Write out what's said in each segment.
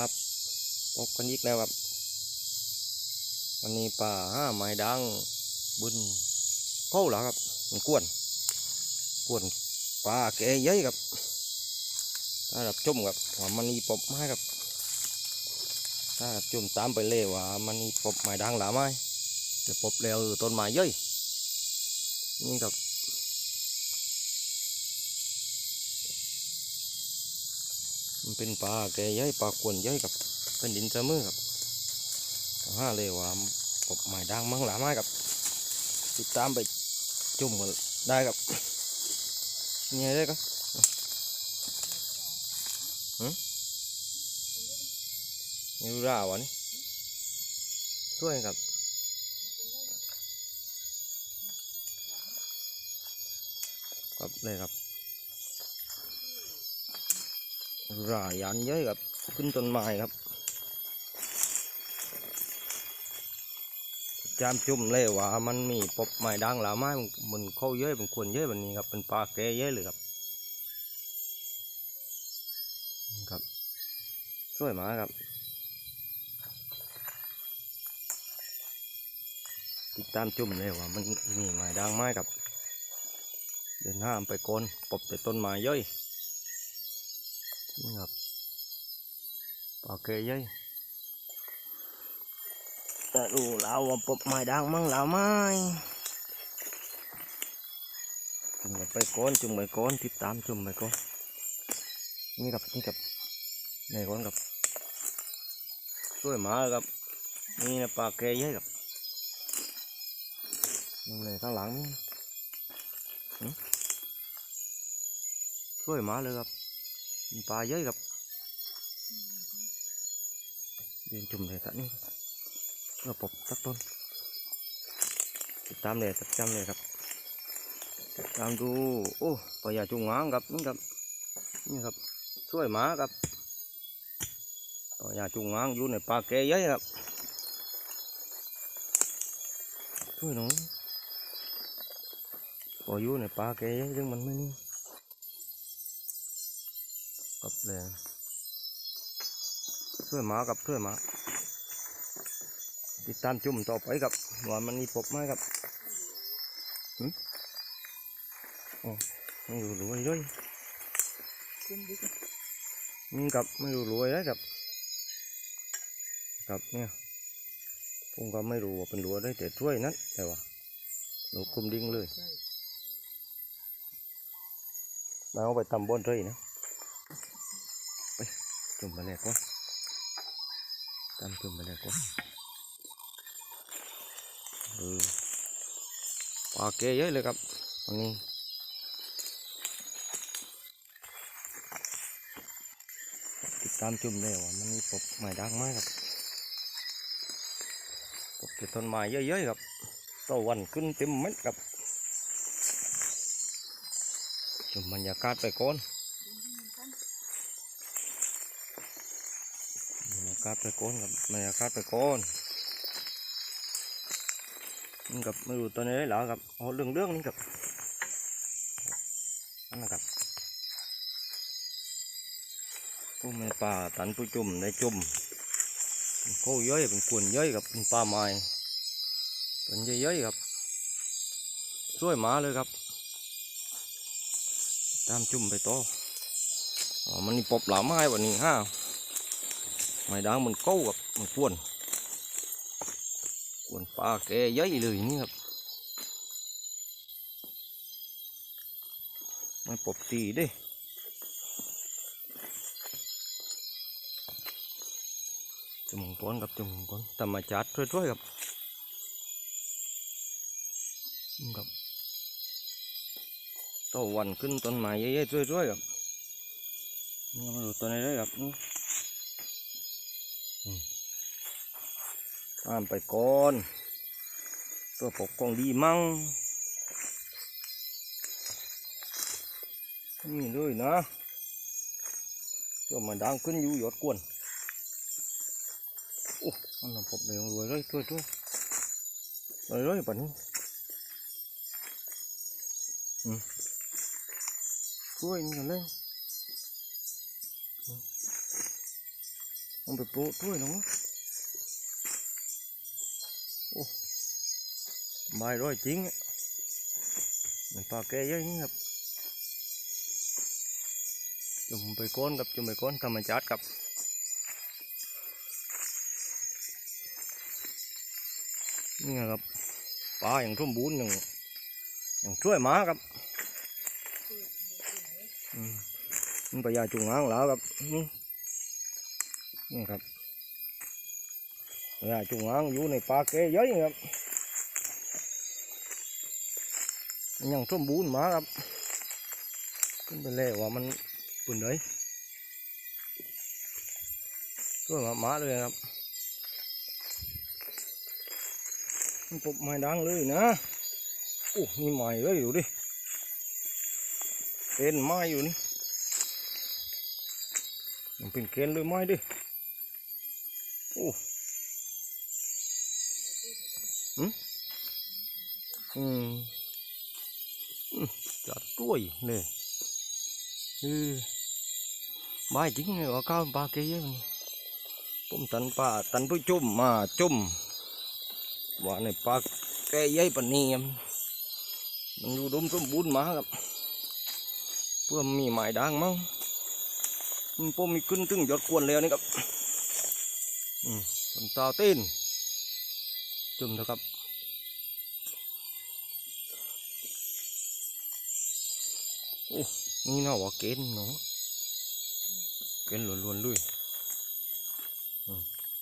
ครับพบกันอีกแล้วครับ วันนี้ป่าห้าไม้ดังบนเข้าหลัครับ มันกวนกวนปลาแก่ใหญ่ครับถ้ารับชมครับว่ามันมีปบไม้ครับ ถ้ารับชมตามไปเลยว่ามันมีปบไม้ดังหรือไม่จะปบแล้วต้นไม้เยอะนี่ครับ มันเป็นปลาแก่ใหญ่ปลากวนใหญ่กับเป็นดินเสมอครับห้าเลยว่าปบไม้ดังมั้งหรือไม่ครับ ติดตามไปจุ่มกันได้ครับนี่ได้ครับหืมนี่รู้ราวะนี่ช่วยครับครับเลยครับ รายันเยอะครับ ขึ้นต้นไม้ครับจามจุ่มเลยว่ามันมีปบไม้ดังหรือไม่มันเข้าเยอะมันควรเยอะแบบนี้ครับเป็นปลาแก่เยอะเลยครับครับสวยมากครับ ติดตามจุ่มเลยว่ามันมีไม้ดังไหมครับ เดินห้ามไปโกนปบแต่ต้นไม้เยอะนี่ครับ ปลาแก่เยอะแต่ดูเราว่าปบไม้ดังมั้งเราไม่จุ่มไปโกนจุ่มไปโกนติดตามจุ่มไปโกนนี่ครับนี่ครับนี่โกนครับช่วยหมาครับนี่นะปลาแก่เยอะครับนี่เลยข้างหลังนี่ช่วยหมาเลยครับปลาเยอะครับ เดินจุ่มเลยสักนี่ก็ปบสักต้นติดตามเลยติดตามเลยครับติดตามดูโอ้ปลายาจุงงางครับนี่ครับนี่ครับช่วยหมาครับปลายาจุงงางอยู่ในปลาแก่เยอะครับช่วยหน่อยพออยู่ในปลาแก่เยอะซึ่งมันไม่นี่กับเลย ช่วยหมากับช่วยหมา ติดตามจุ่มต่อไปครับว่ามันมีปบไหมครับหึโอ้ไม่รู้รวยด้วยนี่ครับไม่รู้รวยเลยครับครับเนี่ยผมก็ไม่รู้ว่าเป็นรัวได้แต่ช่วยนัดแต่ว่าหนูคุมดิ้งเลยเราเอาไปตำบนเลยนะไปจุ่มไปเลยก่อน ตำจุ่มไปเลยก่อนเออปลาเกยเยอะเลยครับวันนี้ติดตามจุ่มเลยว่ามันมีปบไม้ดังมากครับปบติดต้นไม้เยอะๆครับโตวันขึ้นเต็มเม็ดครับจุ่มบรรยากาศไปก่อนบรรยา กาศไปก่อนครับบรรยากาศไปก่อนนี่กับไม่รู้ตัวนได้หรอกับโอ้เรื่องเรื่องนี่กับนั่นนะครับก็ไม่ป่าตันผู้จุ่มได้จุ่มโค้เย้ยเป็นกวนเย้ยกับเป็นป่าไม้เป็นเย้ยๆครับช่วยหมาเลยครับ ตามจุ่มไปโตออ๋อมันนี่ปบหลาไม้วันนี้ห้า ไม้ด่างมันเก้ากับมันกวนกวนปลาแกใหญ่เลยนี่ครับไม่ปบตีด้จมูกก้อนกับจมูกก้อนธรรมชาติช่วยๆครับครับโตวันขึ้นต้นไม้เยอะๆช่วยๆครับนี่มาดูตัวนี้ได้ครับ ตามไปก่อน ตัวปกครองดีมั่งนี่เลยนะตัวมันดังขึ้นอยู่ยอดกวนโอ้มันน่ะผมเลยรวยเลยช่วยช่วยรวยเลยปะนี้อืมช่วยนี่กันเลยมต้องไปโปรดด้วยนาะโอ้ ใบร้อยจริงมันปลาแก่เยอะนี่ครับจุ่มไปก้นกับจุ่มไปก้นธรรมชาติกับนี่ครับปลาอย่างทุ่มบูนอย่างอย่างช่วยหมาครับอืมมันปยาจุงหางแล้วครับนี่นี่ครับยาจุงหางอยู่ในปลาแก่เยอะนี่ครับมัน ยังทุ่มบูนมาครับขึ้นไปแล้วว่ามันปืนเลยช่วมามาเลยครับมันปบไม้ดังเลยนะโอ้นี่ไม้เลยอยู่ดิเป็นไม้อยู่นี่มันเป็นเกณฑ์เลยไม้ดิโอ้อืมอืม จัดด้วยเลยเออไม้จริงเลยว่าก้าวปลาเกยมันผมตันปลาตันผู้จุ่มมาจุ่มว่าในปลาแกยัยปานนี้ครับมันอยู่ดมสมบูรณ์มาครับ เพื่อมีหมายดังมั้งมันพอมีขึ้นถึงยอดกวนแล้วนี่ครับอืมต้นตาเต้นจุ่มเถอะครับ นี่น่าว่าเกณฑ์เนาะเกณฑ์ล้วนๆเลย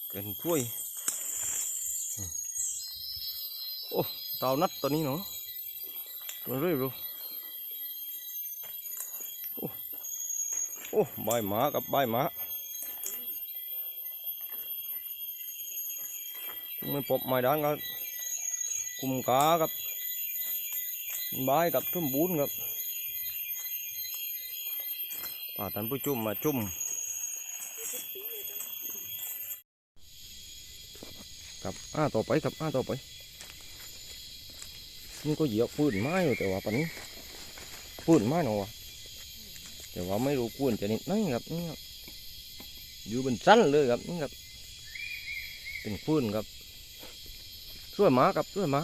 เกณฑ์ถ้วยโอ้เตานัดตัวนี้เนาะตัวเรื่อยรู้โอ้โอ้ใบหมากับใบหมาไม่ปบไม้ด้านกับกุมกากับใบกับทุ่มบุญกับ ป่าตันผู้จุ่มมาจุ่มกับอ้าต่อไปกับอ้าต่อไปนี่ có dĩa phun mai rồi แต่ว่าปันนี้ phun mai nào à แต่ว่าไม่รู้กวนจะนิดน้อยครับนี่ครับอยู่เป็นสั้นเลยครับนี่ครับเป็นฟืนครับช่วยหมาครับช่วยหมา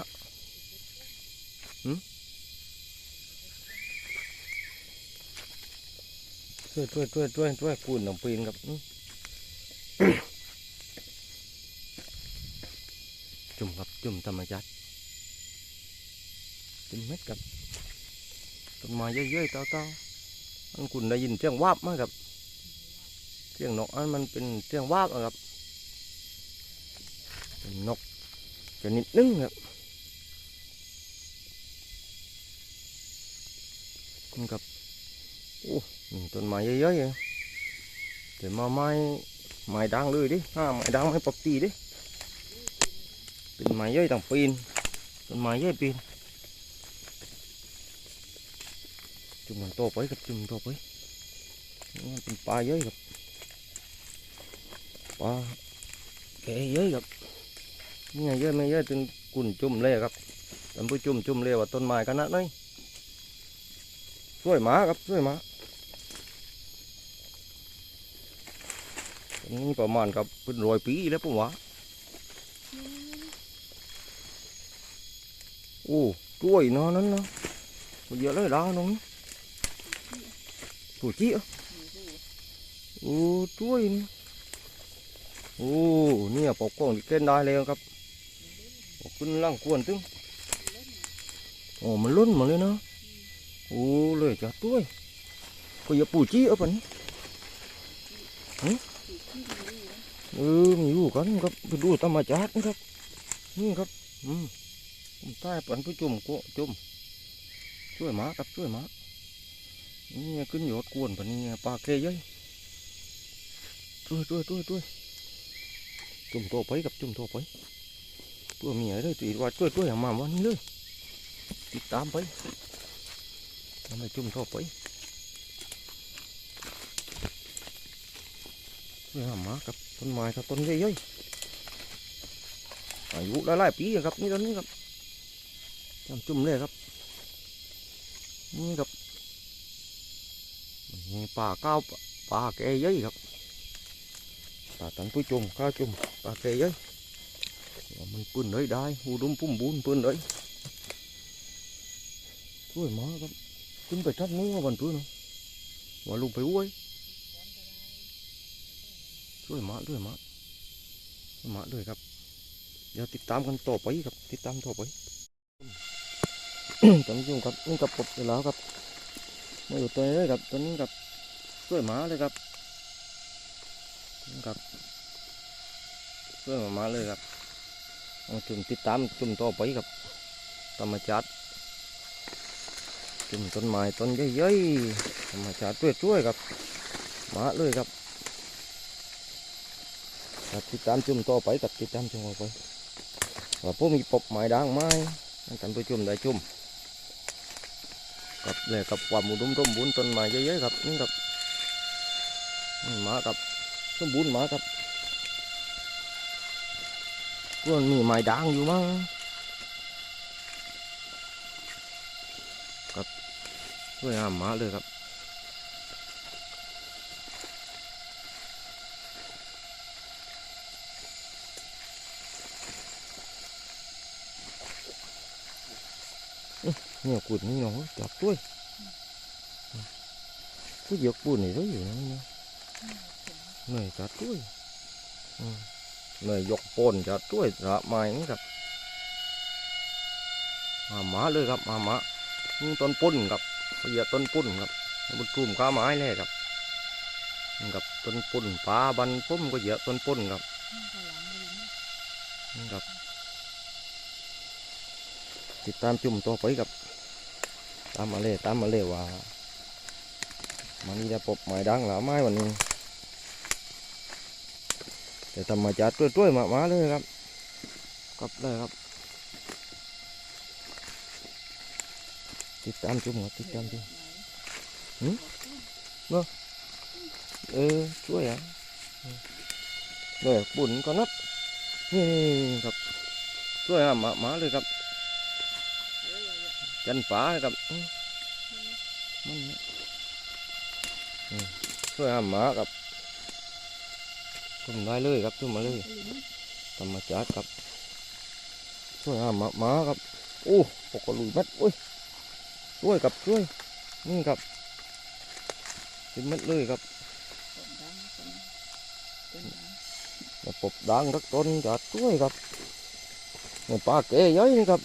หืม ช่วยช่วยช่วยช่วยช่วยฟืนน้ำปีนครับจุ่มครับจุ่มธรรมชาติเป็นเม็ดกับต้นไม้เยอะๆเต้าๆอันคุณได้ยินเสียงวาบไหมครับเสียงนกอันมันเป็นเสียงวาบอะครับเป็นนกชนิดนึงครับนี่ครับโอ้ ต้นไม้เยอะๆเลยเดี๋ยวมาไม้ไม้ดังเลยดิห้าไม้ดังไม้ปกติดิเป็นไม้เยอะต่างปีนต้นไม้เยอะปีนจุ่มมันโตไปกับจุ่มโตไปนี่มันเป็นปลาเยอะกับปลาแก่เยอะกับนี่ไงเยอะไม่เยอะจนกุ่นจุ่มเลยครับท่านผู้จุ่มจุ่มเลยว่าต้นไม้ขนาดนี้ช่วยหมาครับช่วยหมาต้ นนี้ประมาณกับเป็นร้อยปีแล้วผมว่าโอ้กล้วยเนาะนั้นเนาะเยอะเลยดาวน้อง tuổi chị ơ ô tuổi nè ô nè bọc con đi kênh đai lên cấp bọc cưng lăng cuốn tưng ồ mà lớn mà lên nó ô lời chả tuổi có giờ bùi chi ở phần ừ ừ mình đủ cái cấp phải đủ tao mà chát cấp ừ cấp ừ tai phần phải chùm cô chùm chuối má cấp chuối má นี่ เออมีอยู่กันครับไปดูธรรมชาติครับ นี่ครับ อืมใต้ปันผู้จุ่มโกจุ่มช่วยหมาครับช่วยหมานี่ขึ้นยอดกวนปนี่ปลาเกยเยอะช่วยช่วยช่วยช่วยจุ่มโตไปกับจุ่มโตไปตัวเมียเลยตีวัดช่วยช่วยหมาวันนี้เลยติดตามไปทำไมจุ่มโตไป ช่วยหามากับต้นไม้กับต้นเยอะๆอายุหลายๆปีอะครับนี่ต้นนี้ครับจำจุ่มเลยครับ นี่ครับนี่ป่าเก้าป่าแกเยอะครับปลาตันผู้ชมข้าชมปลาเกยเอ้ยว่ามันปืนเลยได้หูดุมปุ่มบุญปืนเลยช่วยมาครับขึ้นไปทัดนู้นวันปืนนะว่าลุงไปอ้วย ช่วยมาด้วยมามาด้วยครับ เดี๋ยวติดตามกันต่อไปครับ ติดตามต่อไปท่านผู้ชมครับนี่กับปลดไปแล้วครับมาอยู่ตัวนี้เลยครับตัวนี้ครับช่วยหมาเลยครับครับช่วยหมาเลยครับจุ่มติดตามจุ่มต่อไปครับธรรมชาติจุ่มต้นไม้ต้นใหญ่ๆธรรมชาติช่วยๆครับหมาเลยครับ ครับติดตามจุ่มต่อไปกับติดตามจุ่มต่อไปว่าพวกมีปบไม้ด่างไม้ท่านผู้ชมได้จุ่มกับเลยกับความอุดมสมบูรณ์ต้นไม้เยอะๆครับนี่ครับหมากับสมบูรณ์หมาครับก็มีไม้ด่างอยู่มั้งครับช่วยหามหมาเลยครับ เหนียวกุดนี่น้องจับด้วยก็ยกปูนี่ได้อยู่นะเนี่ยเหนื่อยจัดด้วยเหนื่อยยกปนจัดด้วยละไม้นี่ครับมาหมาเลยครับมาหมาต้นปุ่นครับเสียต้นปุ่นครับมันกลุ่มข้าไม้เลยครับกับต้นปุ่นปลาบันพุ่มก็เยอะต้นปุ่นครับกับ ติดตามจุ่มต่อไปครับ ตามมาเลยตามมาเลยว่า มันนี่จะปบไม้ดังหลาไม้วันนี้แต่ธรรมชาติช่วยๆมามาเลยครับกลับเลยครับ ติดตามจุ่มครับติดตามจุ่มเออช่วยอะเดี๋ยวปุ่นก็นัดนี่ครับช่วยอะมามาเลยครับ จันฟ้าครับมันช่วยหามหมาครับจุ่มได้เลยครับจุ่มมาเลยธรรมชาติครับช่วยหาหมาหมาครับโอ้ปกลุยมัดโอ้ยช่วยครับช่วยนี่ครับกินมัดเลยครับปบดังรักต้นจัดช่วยครับนี่ปลาเก๋ย้อยนี่ครับ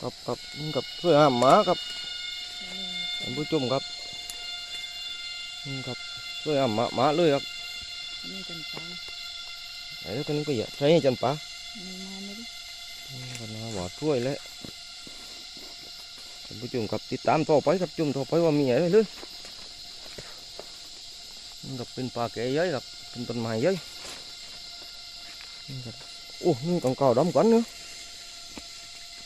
ครับครับนี่ครับช่วยหาหมาครับท่านผู้ชมครับนี่ครับช่วยอะมามาเลยครับนี่จันปลาไอ้แล้วก็นี่ก็อย่าใช้ให้จันปะไม่มาไม่ได้ก็น่าหวาดช่วยแล้วท่านผู้ชมครับติดตามต่อไปครับจุ่มต่อไปว่ามีอะไรเลยนี่ครับเป็นปลาแก่เย้ยครับเป็นต้นไม้เย้ยนี่ครับโอ้นี่กองเก่าดำกัน nữa นี่กองเก่าดำกันครับเยอะแยะไปห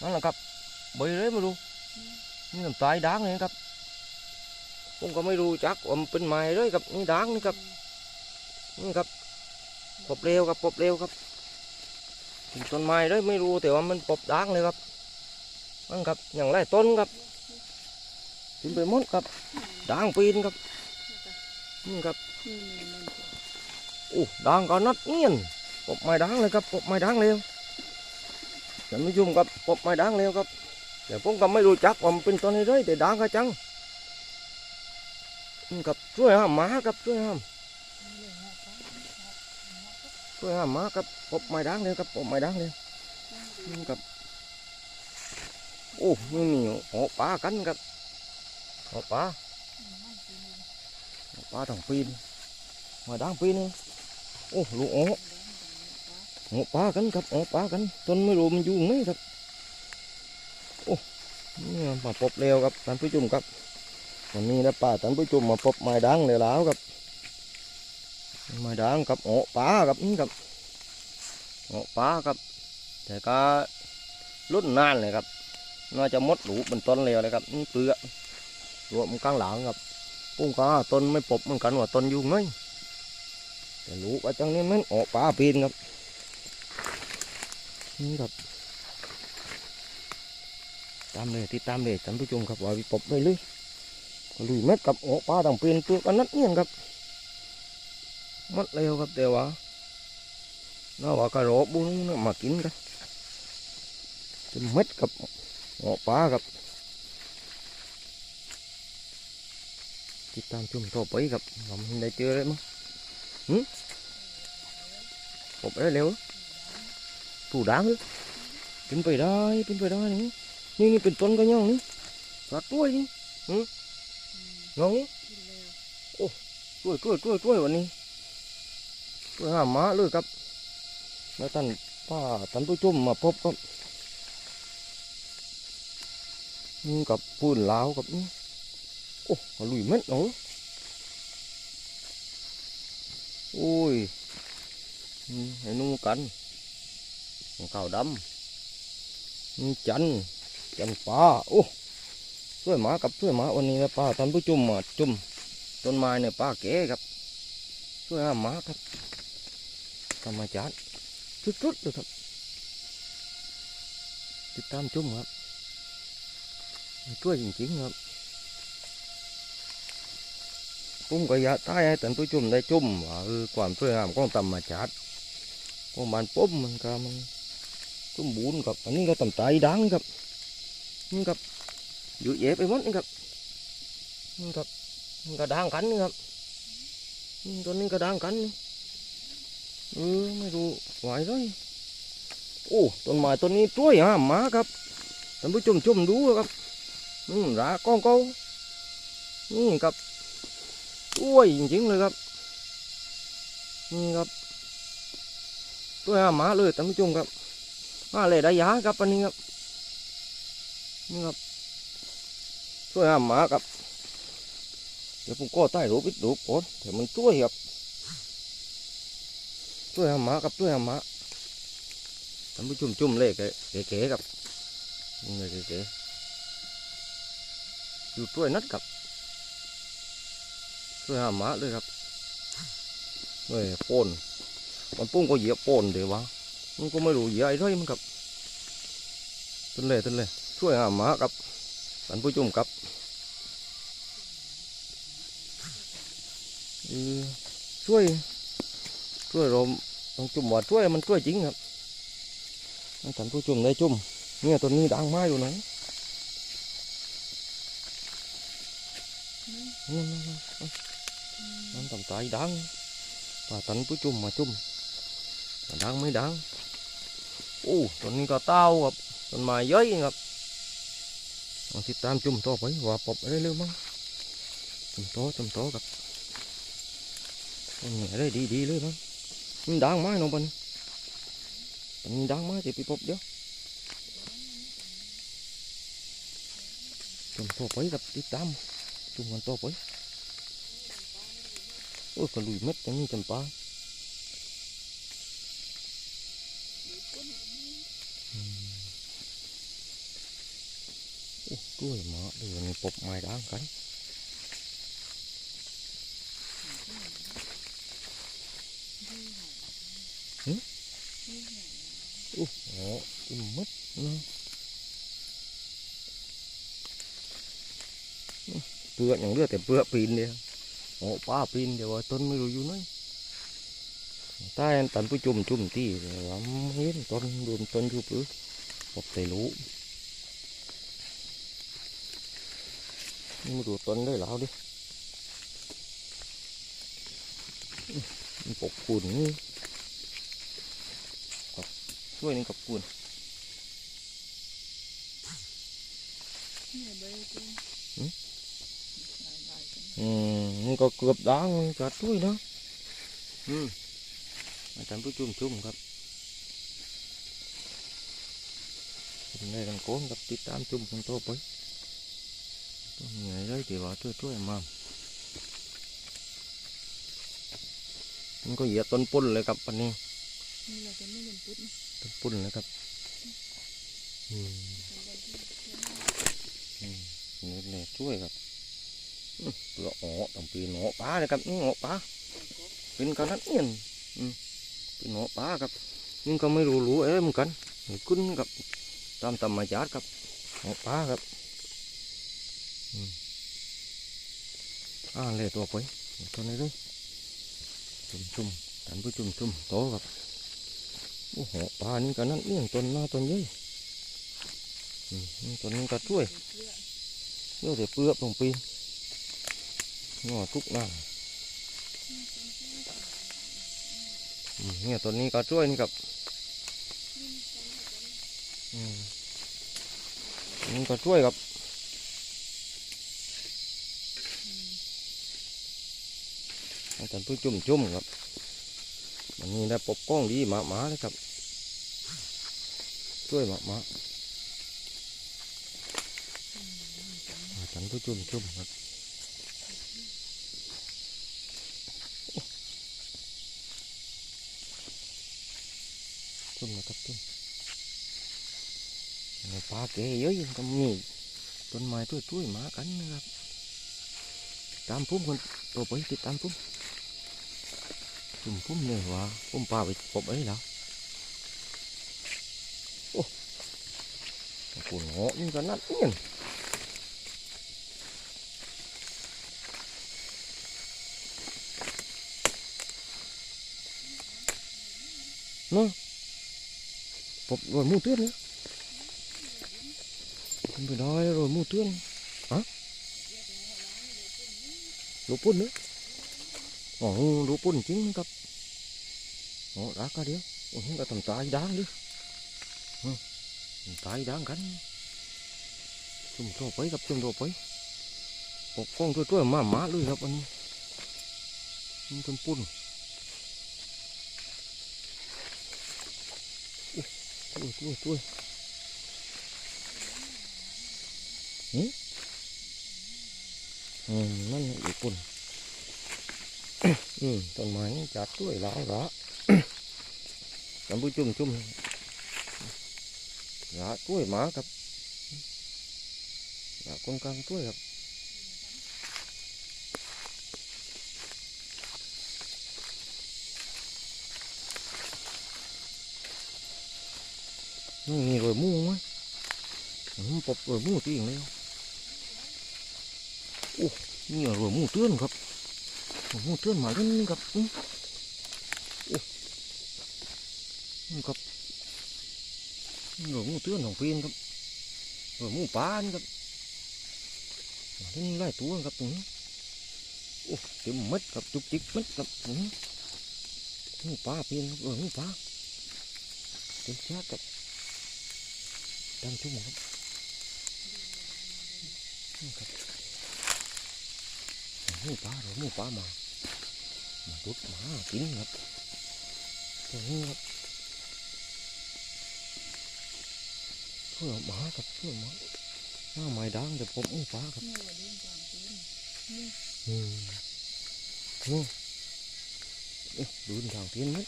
นั่นแหละครับใบเลยมาดูนี่ตำตายดังเลยครับ ผมก็ไม่รู้จักว่ามันเป็นไม้เลยครับนี่ด่างนี่ครับนี่ครับปบเร็วครับปบเร็วครับถึงต้นไม้เลยไม่รู้แต่ว่ามันปบด่างเลยครับนั่นครับอย่างไรต้นครับถึงไปหมดครับด่างปีนครับนี่ครับโอ้ด่างก็นัดเงียนปบไม้ด่างเลยครับปบไม้ด่างเร็ว ท่านผู้ชมครับปบไม้ด่างเร็วครับ แต่ผมก็ไม่รู้จักว่ามันเป็นต้นอะไรเลยแต่ด่างก็จังนี่ครับช่วยห้ามหมาครับช่วยห้ามช่วยหาหมาครับปบไม้ด่างเลยครับปบไม้ด่างเลยนี่ครับโอ้นี่มีหัวปลากันครับหัวปลาหัวปลาต้องปีนไม้ด่างปีนโอ้ลูกโอ้ หัวปลากันครับหัวปลากันจนไม่รู้มันอยู่ตรงไหนครับโอ้นี่มาปบเร็วครับท่านผู้ชมครับวันนี้นะป้าท่านผู้ชมมาปบไม้ด่างเลยแล้วครับไม้ด่างกับโอะปลากับนี่กับโอะปลากับ แต่ก็รุ่นนานเลยครับน่าจะมดหลูเป็นต้นแล้วเลยครับนี่เปลือกรวมกลางหลังครับปุ้งก็ต้นไม่ปบเหมือนกันว่าต้นอยู่ไงแต่หลูว่าจังนี้มันโอะปลาปีนครับ นี่ครับตามเลยติดตามเลยท่านผู้ชมครับว่าวิปบไปเลยลุยเม็ดกับโอปลาต่างเปีนเปลือกอันนั้นเนี่ยครับ mất leo gặp đều à nó bảo cà rốt buông nó mà kín cái cái mất gặp ngọ phá gặp ติดตามชมต่อไปครับผมได้เจอเลยมั้งหืมผมได้เร็ว ถู đáng nữa เป็นไปได้เป็นไปได้นี่นี่นี่เป็นต้นก็ยังนี่รัดด้วยนี่หืมงงนี่กล้วยกล้วยกล้วยกล้วยวันนี้เพื่อหาหมาเลยครับแล้วท่านป้าท่านผู้ชมมาพบครับนี่กับปืนลาวกับนี่โอ้ลุยเม็ดเนาะโอ้ยนี่ให้นุ่งกัน ของขาดำจันจันป้าโอ้ช่วยหมากับช่วยหมาวันนี้นะป้าท่านผู้ชมมาจุ่มต้นไม้เนี่ยป้าแก่ครับ ช่วยหาหมาครับธรรมชาติสุดๆเลยครับ ติดตามชมครับช่วยจริงๆครับผมก็อยากตายให้ท่านผู้ชมได้ชมว่าเออความสวยงามของธรรมชาติของบ้านผมมันก็มัน สมบูรณ์ครับ อันนี้ก็ตำไตดังครับนี่ครับอยู่เยอะไปหมดนี่ครับนี่ครับนี่ก็ดังกันนี่ครับตัวนี้ก็ดังกันเออไม่รู้ไหวเลยโอ้ต้นไม้ต้นนี้ช่วยฮะหมาครับท่านผู้ชมชมดูครับนี่ราก้องเกานี่ครับช่วยจริงๆเลยครับนี่ครับช่วยหาหมาเลยท่านผู้ชมครับ มาเลยได้ยาครับอันนี้ครับนี่ครับช่วยหาหมาครับ เดี๋ยวผมก็ใต้รูปปิดรูปก่อนเดี๋ยวมันช่วยครับช่วยหาหมากับช่วยหาหมาท่านผู้ชมจุ่มๆเลยเก๋ๆกับนี่เลยเก๋ๆอยู่ช่วยนัดกับช่วยหาหมาเลยครับเฮ้ยโปนมันปุ้งก็เหยียบโปนเดี๋ยววะ มันก็ไม่รู้เหยียบอะไรมันกับต้นเลยต้นเลยช่วยหาหมากับท่านผู้ชมกับช่วยช่วยเราต้องจุ่มว่าช่วยมันช่วยจริงครับท่านผู้ชมได้จุ่มเนี่ยต้นนี้ดังมากอยู่นะนั่นนั่นนั่นนั่นทำตายดังป่าท่านผู้ชมมาจุ่มดังไม่ดัง โอ้ต้นนี้ก็เต้าครับต้นไม้เยอะครับลองติดตามจุ่มโตไปว่าปบอะไรเร็วมั้งจุ่มโตจุ่มโตครับอะไรดีดีเลยมั้งมันดังมากน้องปนมันดังมากจะไปปบเยอะจุ่มโตไปครับติดตามจุ่มกันโตไปโอ้ยกระลุยเม็ดตรงนี้จำปา วยหมอดูมีปบไม้ด้างกันหึอู้โหอิ่มมัดนะเปลือกอย่างเลือดแต่เปลือกปีนเดียวโอ้ป้าปีนเดียวต้นไม่รู้อยู่ไหนใต้ตันผู้จุ่มจุ่มที่ลำเห็นต้นรวมต้นอยู่ปุ๊บปกเตรู้ายๆคนอืมมันก็เกือบดังจัดช่วยนะอืมอาจารย์ผู้ชุ่มชุ่มครับเป็นไงกันโกนกับติดตามชุ่มคนโตไป ต้องเหนื่อยเลยที่ว่าช่วยช่วยมามันก็เหยียบต้นปุ้นเลยครับปันนี้นี่เราจะไม่เห็นปุ๊บต้นปุ้นเลยครับอืมอืมนี่แหละช่วยครับเปลือกอ๋อต้องปีนหอปลาเลยครับนี่หอปลาเป็นกันนัดเนี่ยอืมเป็นหอปลาครับนี่ก็ไม่รู้รู้เอ้ยเหมือนกันนี่ขึ้นกับตามธรรมชาติครับหอปลาครับ อ่าเลยตัวไปตัวนี้เลยจุ่มจุ่มๆท่านผู้จุ่มจุ่มโตครับโอ้โหปลานี่กันนัดเนี่ยต้นหน้าต้นใหญ่อืมนี่ต้นนี้ก็ช่วยเยวเดี๋ยเปลือกลงปีนงอทุกหน้าเนี่ยตัวนี้ก็ช่วยนี่ครับนี่ก็ช่วยครับ ให้ท่านผู้จุ่มจุ่มๆครับมันนี้ได้ปกป้องดีหมาหมาเลยครับช่วยหมาหมาให้ท่านผู้จุ่มจุ่มๆครับจุ่มนะครับจุ่มในปลาเก๋เยอะยังก็มีต้นไม้ช่วยช่วยๆหมากันนะครับตามพุ่มคนตัวไปติดตามพุ่ม จุ่มพุ่มเลยว่าพุ่มปลาไปปบ ấy แล้วโอ้ปุ่นเหาะนี่ก็นัด โอ๋อดูปุ่นจริงครับโอ้รักก็เดียวโอ้เห็นก็ทำตายด่างดิตายด่างกันจุ่มโตไปครับจุ่มโตไปปกป้องตัวตัวมาหมาเลยครับอันนี้มันเป็นปุ่นตัวตัวตัวนี่อืมนั่นอีกปุ่น ต้นไม้จัดด้วยหลายละน้ำผู้จุ่มจุ่มหลาด้วยหมาครับหลากงกลางด้วยครับนี่มีรอยมูไหมผมปบรอยมูตีเองเลยโอ้นี่รอยมูเตือนครับ ตรงนี้ครับเพื่อหมาครับเพื่อหมาหน้าไม้ดังแต่ผมหมูป่าครับนี่เราเดินตา มเป็นอืมนี่เอ๊ะดูทางเทียนมัด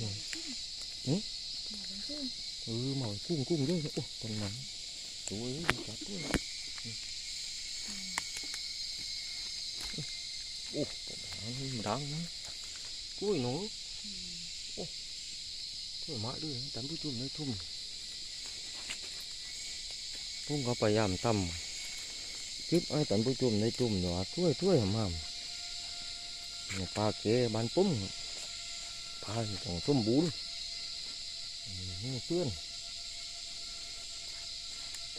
มาเป็นเส้น ừ màu cung cung đấy ô con mắm túi cá túi ô 무당 꾸이 노 어. 저 말을 담부 좀 내툼 뭔가 봐야 담 tiếp ai tận bôi chùm nơi chùm nhỏ chuối chuối hầm hầm. Pa kế bán pum pa thì còn tôm bún. Ừ, tuyên.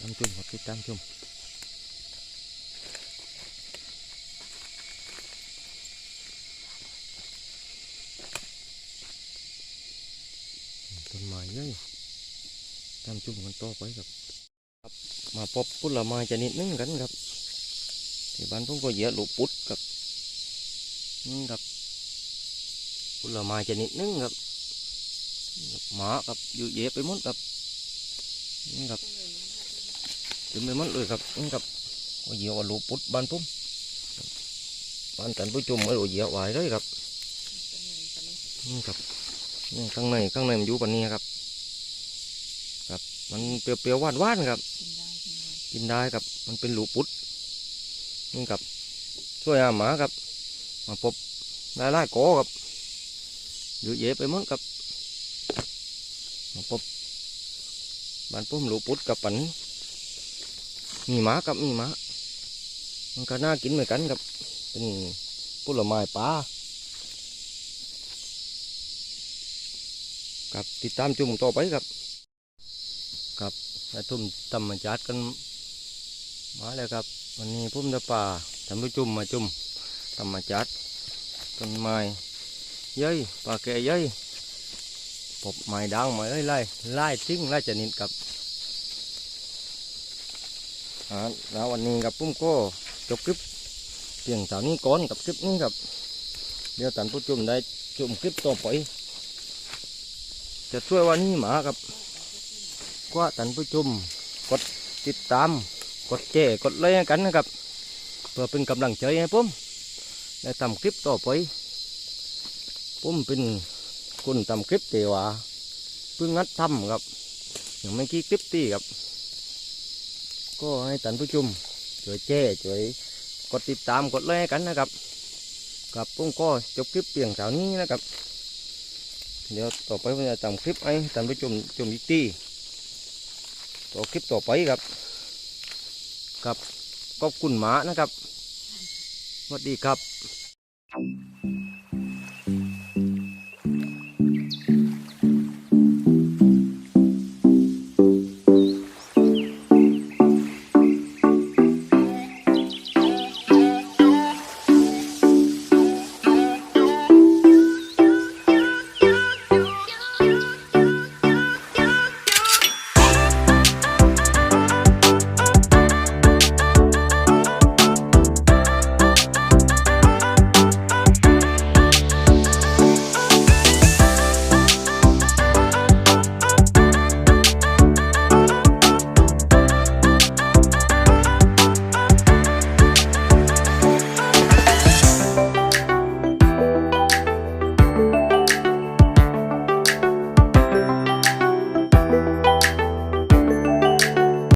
Tam chùm hoặc cái tam chùm ต้นไม้เยอะตามมกันต่อไปครับครับ มาพบผลไม้ชนิดนึงกันครับที่บ้านผมก็เยอะลูกปุดครับนี่ครับผลไม้ชนิดนึงครับหมาครับอยู่เยอะไปหมดครับนี่ครับเต็มไปหมดเลยครับนี่ครับก็เยียวว่าลูกปุดบ้านผมบ้านกันผู้ชมไม่รู้เยียวไหวเลยครับนี่ครับ ข้างในข้างในมันอยู่ปันนี้ครับ ครับ มันเปรี้ยวๆหวานๆครับ กินได้กินได้ครับ มันเป็นหลูปุดนี่ครับช่วยอาหมาครับ มาพบได้ไล่โกอครับเยอะแยะไปหมดครับ มาพบบ้านพุ่มหลูปุดกับปันมีหมาครับมีหมามันก็น่ากินเหมือนกันครับ เป็นผลไม้ปลา ครับติดตามชมต่อไปครับ ครับไอ้ทุ่มตำมาจัดกันมาแล้วครับ วันนี้พุ่มตะป่าทำผู้จุ่มมาจุ่มทำมาจัดต้นไม้เย้ยปลาแก่เย้ยปบไม้ดังไม้เอ้ยไล่ไล่ทิ้งไล่จะนิดกับอ่าแล้ววันนี้กับพุ่มก็จบคลิปเพียงเท่านี้ก่อนกับคลิปนี้ครับเดี๋ยวท่านผู้ชมได้ชมคลิปต่อไป จะช่วยวันนี้หมาครับกว่าท่านผู้ชมกดติดตาม กดแชร์กดไลค์กันนะครับ เพื่อเป็นกำลังใจให้ผมได้ทำคลิปต่อไปผมเป็นคนทำคลิปเตีว่าเพิ่งงัดทำครับยังไม่กี่คลิปตีครับ ก็ให้ท่านผู้ชมช่วยแชร์ช่วยกดติดตามกดไลค์กันนะครับกับผมก็จบคลิปเพียงเท่านี้นะครับ เดี๋ยวต่อไปผมจะทำคลิปไอ้ทำไปจุ่มจุ่มอีกทีต่อคลิปต่อไปครับครับขอบคุณหมานะครับสวัสดีครับ